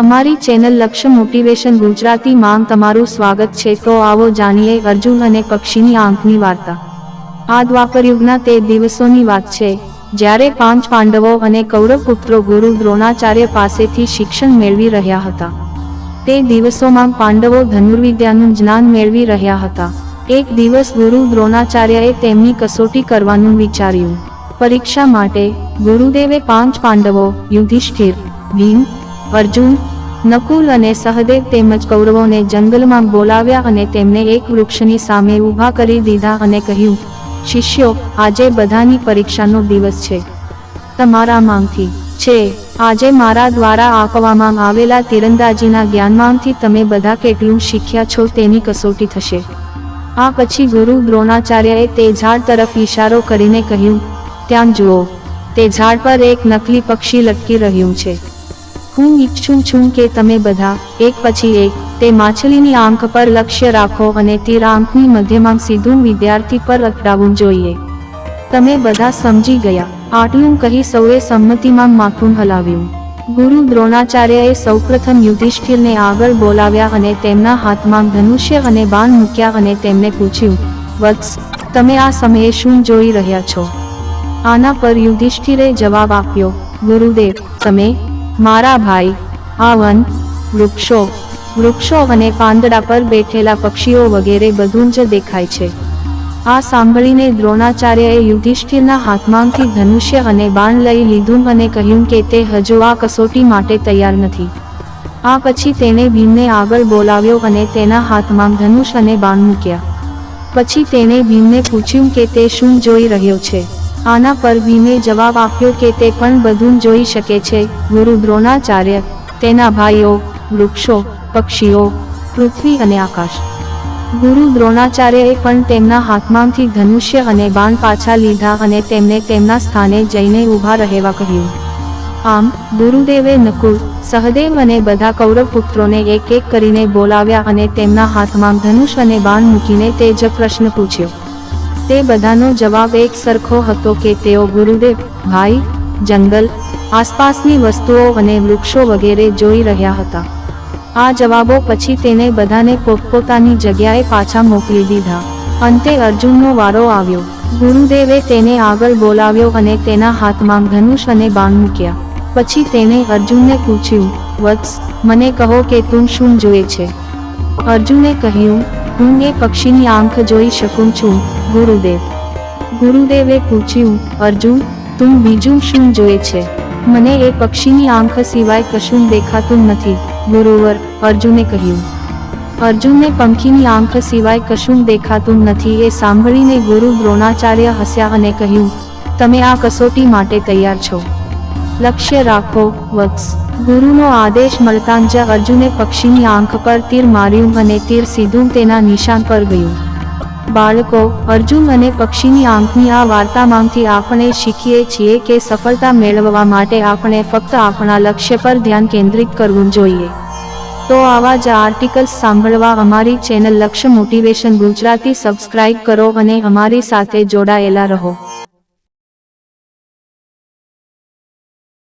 અમારી ચેનલ લક્ષ્ય મોટિવેશન ગુજરાતી માં તમારું સ્વાગત છે. તો આવો જાણીએ અર્જુન અને પક્ષીની આંખની વાર્તા. આ દ્વાપરયુગના તે દિવસોની વાત છે, જ્યારે પાંચ પાંડવો અને કૌરવ પુત્રો ગુરુ દ્રોણાચાર્ય પાસેથી શિક્ષણ મેળવી રહ્યા હતા. તે દિવસોમાં પાંડવો ધનુર્વિદ્યાનું જ્ઞાન મેળવી રહ્યા હતા. એક દિવસ ગુરુ દ્રોણાચાર્યએ તેમની કસોટી કરવાનું વિચાર્યું. પરીક્ષા માટે, ગુરુદેવે પાંચ પાંડવો, યુધિષ્ઠિર, ભીમ, અર્જુન નકુલ અને સહદેવ તેમજ કૌરવોને જંગલમાં બોલાવ્યા અને તેમને એક વૃક્ષની સામે ઊભા કરી દીધા અને કહ્યું, શિષ્યો, આજે બધાની પરીક્ષાનો દિવસ છે. તમારા માંગથી છે. આજે મારા દ્વારા આપવામાં આવેલા તીરંદાજીના જ્ઞાનમાંથી તમે બધા કેટલું શીખ્યા છો તેની કસોટી થશે. આ પછી ગુરુ દ્રોણાચાર્યએ તે ઝાડ તરફ ઈશારો કરીને કહ્યું, ત્યાં જુઓ, તે ઝાડ પર એક નકલી પક્ષી લટકી રહ્યું છે. હું ઈચ્છું છું કે તમે બધા, એક પછી એક, તે માછલીની આંખ પર લક્ષ્ય રાખો અને તીર આંખની મધ્યમાં સીધું વિદ્યાર્થી પર અટકાવવું જોઈએ. તમે બધા સમજી ગયા, આટલું કહી સૌએ સંમતિમાં માથું હલાવ્યું. ગુરુ દ્રોણાચાર્યએ સૌપ્રથમ યુધિષ્ઠિરને આગળ બોલાવ્યા અને તેમના હાથમાં ધનુષ્ય અને બાણ મૂક્યા અને તેમને પૂછ્યું, વત્સ, તમે આ સમયે શું જોઈ રહ્યા છો? આના પર યુધિષ્ઠિરે જવાબ આપ્યો, ગુરુદેવ, તમે મારા ભાઈ આ વન વૃક્ષો વૃક્ષો અને પાંદડા પર બેઠેલા પક્ષીઓ વગેરે બધું જ દેખાય છે. આ સાંભળીને દ્રોણાચાર્યએ યુધિષ્ઠિરના હાથમાંથી ધનુષ્ય અને બાણ લઈ લીધું અને કહ્યું કે તે હજુ આ કસોટી માટે તૈયાર નથી. આ પછી તેણે ભીમને આગળ બોલાવ્યો અને તેના હાથમાં ધનુષ અને બાણ મૂક્યા. પછી તેણે ભીમને પૂછ્યું કે તે શું જોઈ રહ્યો છે? આના પર ભીમે જવાબ આપ્યો કે તે પણ બધું જોઈ શકે છે. ગુરુ દ્રોણાચાર્ય, તેના ભાઈઓ, વૃક્ષો, પક્ષીઓ, પૃથ્વી અને આકાશ. ગુરુ દ્રોણાચાર્યએ પણ તેમના હાથમાંથી ધનુષ્ય અને બાણ પાછા લીધા અને તેમને તેમના સ્થાને જઈને ઊભા રહેવા કહ્યું. આમ, ગુરુદેવે નકુલ, સહદેવ અને બધા કૌરવ પુત્રોને એક એક કરીને બોલાવ્યા અને તેમના હાથમાં ધનુષ અને બાણ મૂકીને તે જ પ્રશ્ન પૂછ્યો. તે બધાનો જવાબ એક સરખો હતો કે તેઓ ગુરુદેવ, ભાઈ, જંગલ, આસપાસની વસ્તુઓ અને વૃક્ષો વગેરે જોઈ રહ્યા હતા. આ જવાબો પછી તેને બધાને પોતપોતાની જગ્યાએ પાછા મોકલી દીધા. અંતે અર્જુનનો વારો આવ્યો. ગુરુદેવે તેને આગળ બોલાવ્યો અને તેના હાથમાં ધનુષ અને બાણ મૂક્યા. પછી તેને અર્જુનને પૂછ્યું, વત્સ, મને કહો કે તું શું જોઈએ છે? અર્જુને કહ્યું, હું એ પક્ષીની આંખ જોઈ શકું છું. ગુરુદેવ. ગુરુદેવે પૂછ્યું, અર્જુન, તું બીજું શું જોઈએ છે? મને એ પક્ષીની આંખ સિવાય કશું દેખાતું નથી. ગુરુવર અર્જુને કહ્યું, અર્જુનને પંખીની આંખ સિવાય કશું દેખાતું નથી. એ સાંભળીને ગુરુ દ્રોણાચાર્ય હસ્યા અને કહ્યું, તમે આ કસોટી માટે તૈયાર છો. લક્ષ્ય રાખો, વત્સ. ગુરુનો આદેશ મળતાં જ અર્જુને પક્ષીની આંખ પર તીર માર્યું અને તીર સીધું તેના નિશાન પર ગયું. બાળકો, અર્જુન અને પક્ષીની આંખની આ વાર્તામાંથી આપણે શીખીએ છીએ કે સફળતા મેળવવા માટે આપણે ફક્ત આપણા લક્ષ્ય પર ધ્યાન કેન્દ્રિત કરવું જોઈએ. તો આવા જ આર્ટિકલ્સ સાંભળવા અમારી ચેનલ લક્ષ્ય મોટિવેશન ગુજરાતી સબસ્ક્રાઇબ કરો અને અમારી સાથે જોડાયેલા રહો.